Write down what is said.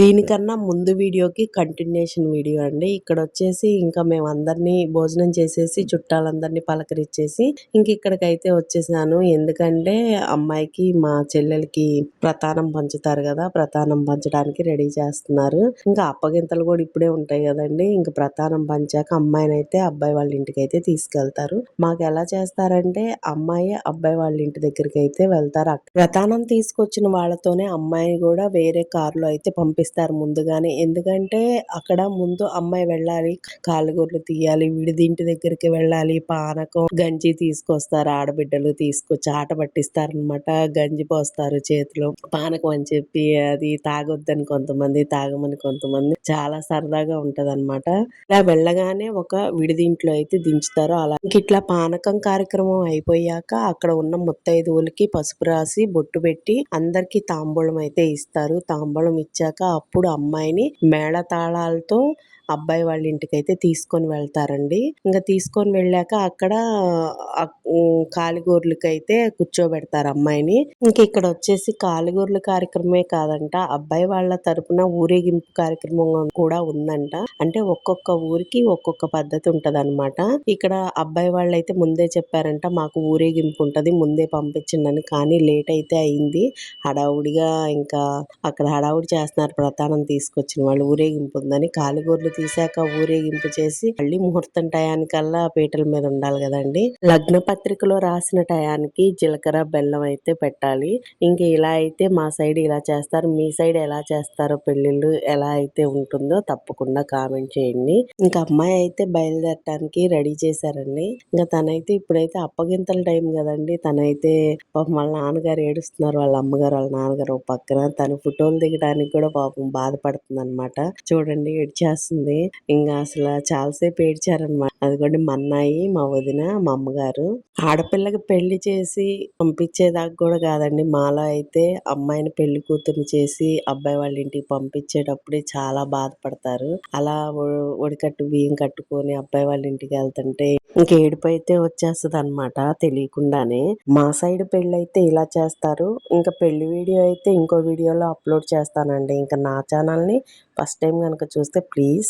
దీనికన్నా ముందు వీడియోకి కంటిన్యూషన్ వీడియో అండి. ఇక్కడ వచ్చేసి ఇంకా మేము అందరినీ భోజనం చేసేసి చుట్టాలందరినీ పలకరించేసి ఇంక ఇక్కడికైతే వచ్చేసాను. ఎందుకంటే అమ్మాయికి మా చెల్లెలకి ప్రతానం పంచుతారు కదా ప్రతానం పంచడానికి రెడీ చేస్తున్నారు. ఇంకా అప్పగింతలు కూడా ఇప్పుడే ఉంటాయి కదండి. ఇంకా ప్రతానం పంచాక అమ్మాయిని అయితే అబ్బాయి వాళ్ళ ఇంటికి అయితే తీసుకెళ్తారు. మాకు ఎలా చేస్తారంటే అమ్మాయి అబ్బాయి వాళ్ళ ఇంటి దగ్గరికి అయితే వెళ్తారు ప్రతానం తీసుకొచ్చిన వాళ్ళతోనే అమ్మాయిని కూడా వేరే కారులో అయితే పంపిస్తారు. ముందుగానే. ఎందుకంటే అక్కడ ముందు అమ్మాయి వెళ్ళాలి కాలుగూరలు తీయాలి విడిది ఇంటి దగ్గరికి వెళ్ళాలి పానకం గంజి తీసుకొస్తారు ఆడబిడ్డలు తీసుకొచ్చి ఆట పట్టిస్తారు అనమాట గంజి పోస్తారు చేతిలో. పానకం అని చెప్పి అది తాగొద్దని కొంతమంది తాగమని కొంతమంది చాలా సరదాగా ఉంటది అనమాట ఇలా వెళ్ళగానే ఒక విడిదింట్లో అయితే దించుతారు. అలా ఇట్లా పానకం కార్యక్రమం అయిపోయాక అక్కడ ఉన్న ముత్తైదువులకి పసుపు రాసి బొట్టు పెట్టి అందరికి తాంబూలం అయితే ఇస్తారు. తాంబూలం ఇచ్చాక అప్పుడు అమ్మాయిని మేళతాళాలతో అబ్బాయి వాళ్ళ ఇంటికి అయితే తీసుకొని వెళ్తారండి. ఇంకా తీసుకొని వెళ్ళాక అక్కడ కాలిగోర్లకి అయితే కూర్చోబెడతారు అమ్మాయిని. ఇంక ఇక్కడ వచ్చేసి కాలిగోర్ల కార్యక్రమమే కాదంట అబ్బాయి వాళ్ళ తరపున ఊరేగింపు కార్యక్రమం కూడా ఉందంట. అంటే ఒక్కొక్క ఊరికి ఒక్కొక్క పద్ధతి ఉంటది అనమాట ఇక్కడ అబ్బాయి వాళ్ళు అయితే ముందే చెప్పారంట మాకు ఊరేగింపు ఉంటది ముందే పంపించిందని కానీ లేట్ అయితే అయింది. హడావుడిగా ఇంకా అక్కడ హడావుడి చేస్తున్నారు ప్రతానం తీసుకొచ్చిన వాళ్ళు ఊరేగింపు ఉందని కాలిగోర్లు తీశాక ఊరేగింపు చేసి మళ్ళీ ముహూర్తం టయానికల్లా పీటల మీద ఉండాలి కదండి. లగ్న పత్రికలో రాసిన టయానికి జీలకర్ర బెల్లం అయితే పెట్టాలి. ఇంక ఇలా అయితే మా సైడ్ ఇలా చేస్తారు. మీ సైడ్ ఎలా చేస్తారో పెళ్ళిళ్ళు ఎలా అయితే ఉంటుందో తప్పకుండా కామెంట్ చేయండి. ఇంకా అమ్మాయి అయితే బయలుదేరటానికి రెడీ చేశారండి. ఇంకా తనైతే ఇప్పుడైతే అప్పగింతల టైం కదండి. తనైతే పాపం వాళ్ళ నాన్నగారు ఏడుస్తున్నారు. వాళ్ళ అమ్మగారు వాళ్ళ నాన్నగారు పక్కన. తన ఫోటోలు దిగడానికి కూడా పాపం బాధపడుతుంది అనమాట చూడండి ఏడ్చేస్తుంది. ఇంకా అసలు చాలాసేపు ఏడ్చారనమాట. అదిగోండి మన్నాయి మా వదిన మా అమ్మగారు. ఆడపిల్లకి పెళ్ళి చేసి పంపించేదాకా కూడా కాదండి. మాలో అయితే అమ్మాయిని పెళ్ళి కూతురు చేసి అబ్బాయి వాళ్ళ ఇంటికి పంపించేటప్పుడే చాలా బాధపడతారు. అలా ఒడికట్టు బియ్యం కట్టుకొని అబ్బాయి వాళ్ళ ఇంటికి వెళ్తుంటే ఇంక ఏడుపు అయితే వచ్చేస్తుంది అనమాట తెలియకుండానే. మా సైడ్ పెళ్ళి అయితే ఇలా చేస్తారు. ఇంకా పెళ్ళి వీడియో అయితే ఇంకో వీడియోలో అప్లోడ్ చేస్తానండి. ఇంకా నా ఛానల్ని ఫస్ట్ టైం కనుక చూస్తే ప్లీజ్